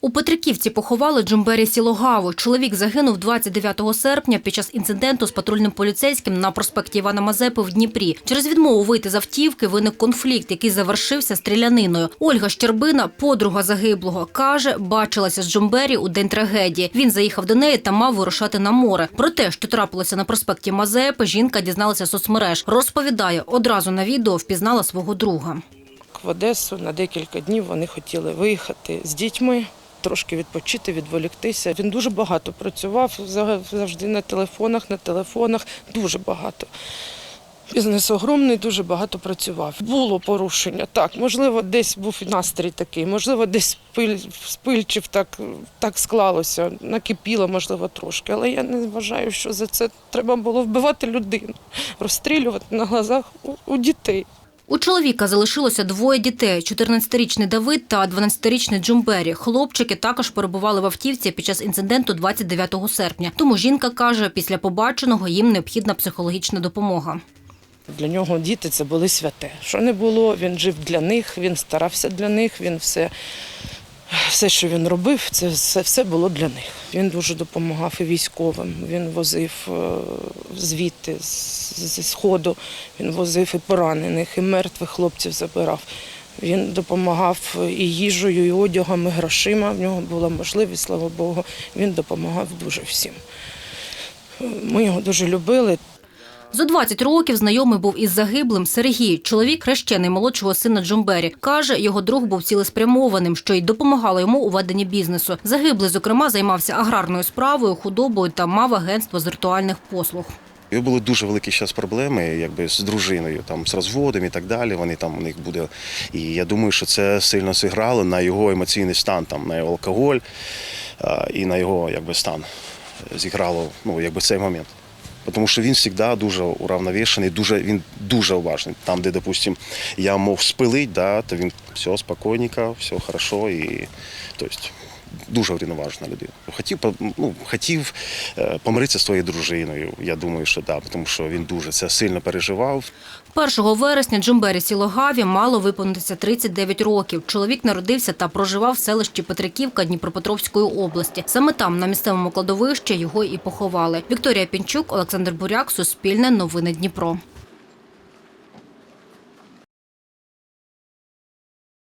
У Петриківці поховали Джумбері Сілогаву. Чоловік загинув 29 серпня під час інциденту з патрульним поліцейським на проспекті Івана Мазепи в Дніпрі. Через відмову вийти з автівки виник конфлікт, який завершився стріляниною. Ольга Щербина, подруга загиблого, каже, бачилася з Джумбері у день трагедії. Він заїхав до неї та мав вирушати на море. Про те, що трапилося на проспекті Мазепи, жінка дізналася з соцмереж. Розповідає, одразу на відео впізнала свого друга. в Одесу на декілька днів вони хотіли виїхати з дітьми, трошки відпочити, відволіктися. Він дуже багато працював завжди на телефонах, на телефонах, дуже багато. Бізнес огромний, дуже багато працював. Було порушення, так. Можливо, десь був настрій такий, можливо, десь пиль, спильчив, так, так склалося, накипіло, можливо, трошки. Але я не вважаю, що за це треба було вбивати людину, розстрілювати на глазах у, у дітей. У чоловіка залишилося двоє дітей: – 14-річний Давид та 12-річний Джумбері. Хлопчики також перебували в автівці під час інциденту 29 серпня. Тому жінка каже, після побаченого їм необхідна психологічна допомога. Для нього діти це були святе. Що не було, він жив для них, він старався для них, він все, все що він робив, це все, все було для них. Він дуже допомагав і військовим. Він возив е, звідти, зі сходу, він возив і поранених, і мертвих хлопців забирав. Він допомагав і їжею, і одягом, і грошима. В нього була можливість, слава Богу. Він допомагав дуже всім. Ми його дуже любили. За 20 років знайомий був із загиблим Сергій, чоловік хрещений молодшого сина Джумбері. Каже, його друг був цілеспрямованим, що й допомагало йому у веденні бізнесу. Загиблий, зокрема, займався аграрною справою, худобою та мав агентство з ритуальних послуг. І були дуже великі зараз проблеми, якби з дружиною, там з розводом і так далі. Вони там у них буде. І я думаю, що це сильно зіграло на його емоційний стан, там на його алкоголь і на його якби стан зіграло ну, якби цей момент. Тому що він завжди дуже уравновішений, дуже він дуже уважний. Там, де, допустим, я мов спилить, да, то він все спокійненько, все хорошо і тобто, дуже врівноважена людина. Хотів ну, хотів е, помиритися з своєю дружиною. Я думаю, що да, тому що він дуже це сильно переживав. 1 вересня Джумбері Сілогаві мало виповнитися 39 років. Чоловік народився та проживав в селищі Петриківка Дніпропетровської області. Саме там, на місцевому кладовищі, його і поховали. Вікторія Пінчук, Олександр Буряк, Суспільне, Новини Дніпро.